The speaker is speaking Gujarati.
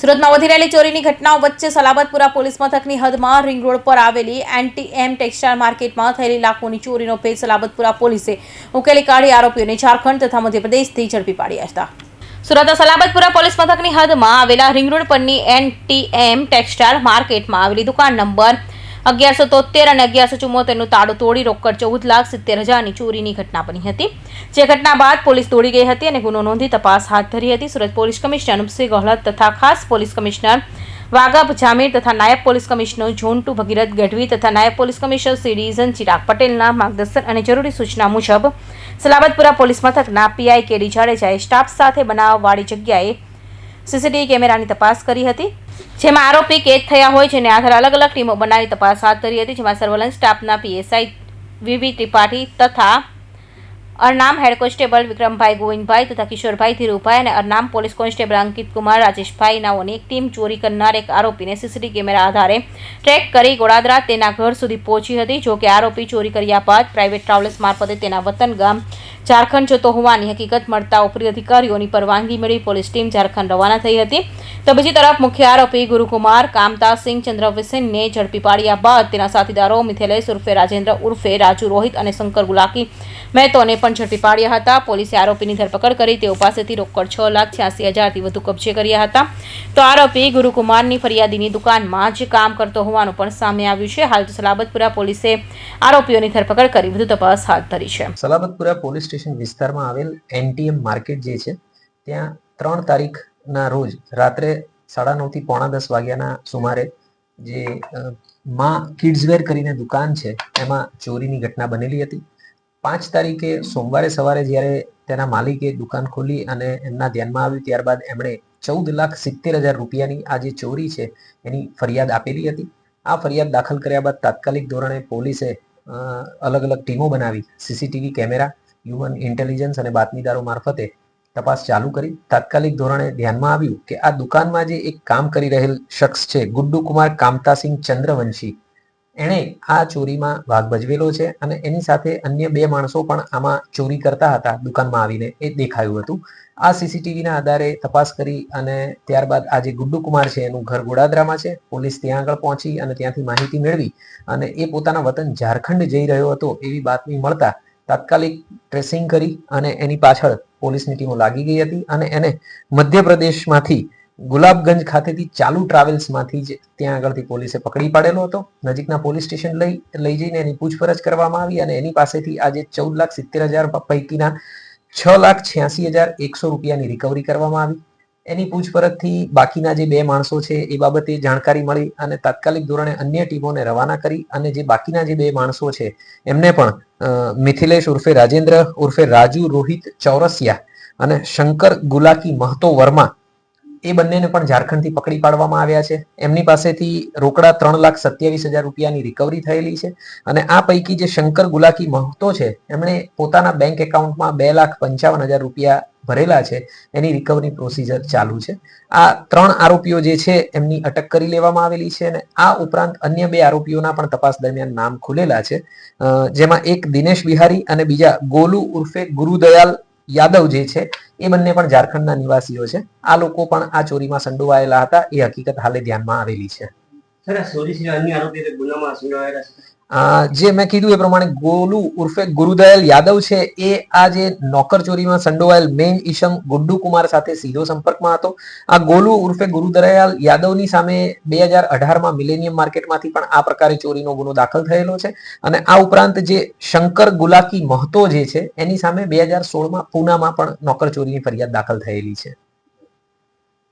સુરતમાં વધી રહેલી ચોરીની ઘટનાઓ વચ્ચે સલાબતપુરા પોલીસ મથકની હદમાં રિંગ રોડ પર આવેલી એન્ટી એમ ટેક્સટાઇલ માર્કેટમાં થયેલી લાખોની ચોરીનો ભેદ સલાબતપુરા પોલીસે ઉકેલી કાઢી આરોપીઓને ઝારખંડ તથા મધ્યપ્રદેશથી ઝડપી પાડ્યા હતા. સુરતના સલાબતપુરા પોલીસ મથકની હદમાં આવેલા રિંગ રોડ પરની એનટીએમ ટેક્સટાઇલ માર્કેટમાં આવેલી દુકાન નંબર અગિયારસો તોતેર અને અગિયારસો ચુમ્મોતેરનું તાળું તોડી રોકડ ચૌદ લાખ સિત્તેર હજારની ચોરીની ઘટના બની હતી. જે ઘટના બાદ પોલીસ દોડી ગઈ હતી અને ગુનો નોંધી તપાસ હાથ ધરી હતી. સુરત પોલીસ કમિશનર અનુપસિંહ ગહલત તથા ખાસ પોલીસ કમિશનર વાગબ જામીર તથા નાયબ police commissioner zone two Bhagirath Gadhvi તથા નાયબ police commissioner Shri division Chirag પટેલના માર્ગદર્શન અને જરૂરી સૂચના મુજબ સલાબતપુરા પોલીસ મથકના પીઆઈ કેડી જાડેજાએ સ્ટાફ સાથે બનાવવાળી જગ્યાએ સીસીટીવી કેમેરાની તપાસ કરી હતી. જેમાં આરોપી કેદ થયા હોય જેને આધારે અલગ અલગ ટીમો બનાવી તપાસ હાથ ધરી હતી, જેમાં સર્વેલન્સ સ્ટાફના પીએસઆઈ વીવી ત્રિપાઠી તથા અરનામ હેડ કોન્સ્ટેબલ વિક્રમભાઈ ગોવિંદભાઈ તથા કિશોરભાઈ ધીરુભાઈ અને અરનામ પોલીસ કોન્સ્ટેબલ અંકિત કુમાર રાજેશભાઈ નાઓની એક ટીમ ચોરી કરનાર એક આરોપીને સીસીટીવી કેમેરા આધારે ટ્રેક કરી ગોળાદરા તેના ઘર સુધી પહોંચી હતી, જો કે આરોપી ચોરી કર્યા બાદ પ્રાઇવેટ ટ્રાવેલ્સ મારફતે તેના વતન ગામ ઝારખંડ જતો હોવાની હકીકત મળતા ઉપરી અધિકારીઓની પરવાનગી મેળવી પોલીસ ટીમ ઝારખંડ રવાના થઈ હતી. તો બીજી તરફ મુખ્ય આરોપી ગુરુકુમાર કામતાસિંહ ચંદ્રવિસેનને ઝડપી પાડ્યા બાદ તેના સાથીદારો મિથિલેશ ઉર્ફે રાજેન્દ્ર ઉર્ફે રાજુ રોહિત અને શંકર ગુલાકી મહેતોને પણ ઝડપી પાડ્યા હતા. પોલીસે આરોપીની ધરપકડ કરી તેઓ પાસેથી રોકડ છ લાખ છ્યાસી હજારથી વધુ કબજે કર્યા હતા. તો આરોપી ગુરુકુમારની ફરિયાદીની દુકાનમાં જ કામ કરતો હોવાનું પણ સામે આવ્યું છે. હાલ તો સલાબતપુરા પોલીસે આરોપીઓની ધરપકડ કરી વધુ તપાસ હાથ ધરી છે. સલાબતપુરા પોલીસ સ્ટેશન વિસ્તારમાં આવેલ એનટીએમ માર્કેટ જે છે, ત્યાં ત્રણ તારીખના રોજ. રાત્રે સાડા નવથી પોણા દસ વાગ્યાના સુમારે જે માં કિડ્સવેર કરીને દુકાન છે, એમાં ચોરીની ઘટના બનેલી હતી. પાંચ તારીખે સોમવારે સવારે જ્યારે તેના માલિકે દુકાન ખોલી અને એમના ધ્યાનમાં આવ્યું, ત્યારબાદ એમણે ચૌદ લાખ સિત્તેર હજાર રૂપિયાની આ જે ચોરી છે, એની ફરિયાદ આપેલી હતી. આ ફરિયાદ દાખલ કર્યા બાદ તાત્કાલિક ધોરણે પોલીસે અલગ અલગ ટીમો બનાવી, સીસીટીવી કેમેરા, હ્યુમન ઇન્ટેલિજન્સ અને બાતમીદારો મારફતે તપાસ ચાલુ કરી તાત્કાલિક ધોરણે ધ્યાનમાં આવ્યું કે આ દુકાનમાં જે એક કામ કરી રહેલ શખ્સ છે, ગુડ્ડુ કુમાર કામતાસિંહ ચંદ્રવંશી. એણે આ ચોરીમાં ભાગ ભજવેલો છે અને એની સાથે અન્ય બે માણસો પણ આમાં ચોરી કરતા હતા દુકાનમાં આવીને એ દેખાયું હતું. આ સીસીટીવીના આધારે તપાસ કરી અને ત્યારબાદ આ જે ગુડ્ડુ કુમાર છે એનું ઘર ગોડાદરામાં છે. પોલીસ ત્યાં આગળ પહોંચી અને ત્યાંથી માહિતી મેળવી અને એ પોતાના વતન ઝારખંડ જઈ રહ્યો હતો એવી બાતમી મળતા તાત્કાલિક ટ્રેસિંગ કરી અને એની પાછળ પોલીસની ટીમો લાગી ગઈ હતી અને એને મધ્યપ્રદેશમાંથી ગુલાબગંજ ખાતેથી ચાલુ ટ્રાવેલ્સમાંથી જ ત્યાં આગળથી પોલીસે પકડી પાડેલો હતો. નજીકના પોલીસ સ્ટેશન લઈ લઈ જઈને એની પૂછપરછ કરવામાં આવી અને એની પાસેથી આજે ચૌદ લાખ સિત્તેર હજાર પૈકીના છ લાખ છ્યાસી હજાર એકસો રૂપિયાની રિકવરી કરવામાં આવી. એની પૂછપરછથી બાકીના જે બે માણસો છે એ બાબતે જાણકારી મળી અને તાત્કાલિક ધોરણે અન્ય ટીમોને રવાના કરી અને જે બાકીના જે બે માણસો છે, એમને પણ મિથિલેશ ઉર્ફે રાજેન્દ્ર ઉર્ફે રાજુ રોહિત ચૌરસિયા અને શંકર ગુલાકી મહતો વર્મા એ બંનેને પણ ઝારખંડથી પકડી પાડવામાં આવ્યા છે. એમની પાસેથી રોકડા ત્રણ લાખ સત્યાવીસ હજાર રૂપિયાની રિકવરી થયેલી છે અને આ પૈકી જે શંકર ગુલાકી મહતો છે, એમણે પોતાના બેંક એકાઉન્ટમાં બે લાખ પંચાવન હજાર રૂપિયા ભરેલા છે, એની રિકવરી પ્રોસિજર ચાલુ છે. આ ત્રણ આરોપીઓ જે છે, એમની અટક કરી લેવામાં આવેલી છે અને આ ઉપરાંત અન્ય બે આરોપીઓના પણ તપાસ દરમિયાન નામ ખુલેલા છે. જેમાં એક દિનેશ બિહારી અને બીજા ગોલુ ઉર્ફે ગુરુદયાલ યાદવ જે છે, એ બંને પણ ઝારખંડના નિવાસીઓ છે. આ લોકો પણ આ ચોરીમાં સંડોવાયેલા હતા, એ હકીકત હાલે ધ્યાનમાં આવેલી છે? જે મેં કીધું એ પ્રમાણે ગોલુ ઉર્ફે ગુરુદયાલ યાદવ છે, એ આ જે નોકર ચોરીમાં સંડોવાયેલ મેન ઈશમ ગુડ્ડુ કુમાર સાથે સીધો સંપર્કમાં હતો. આ ગોલુ ઉર્ફે ગુરુદયાલ યાદવની સામે બે હજાર અઢારમાં મિલેનિયમ માર્કેટમાંથી પણ આ પ્રકારે ચોરીનો ગુનો દાખલ થયેલો છે અને આ ઉપરાંત જે શંકર ગુલાકી મહતો જે છે, એની સામે બે હજાર સોળમાં પૂનામાં પણ નોકર ચોરીની ફરિયાદ દાખલ થયેલી છે.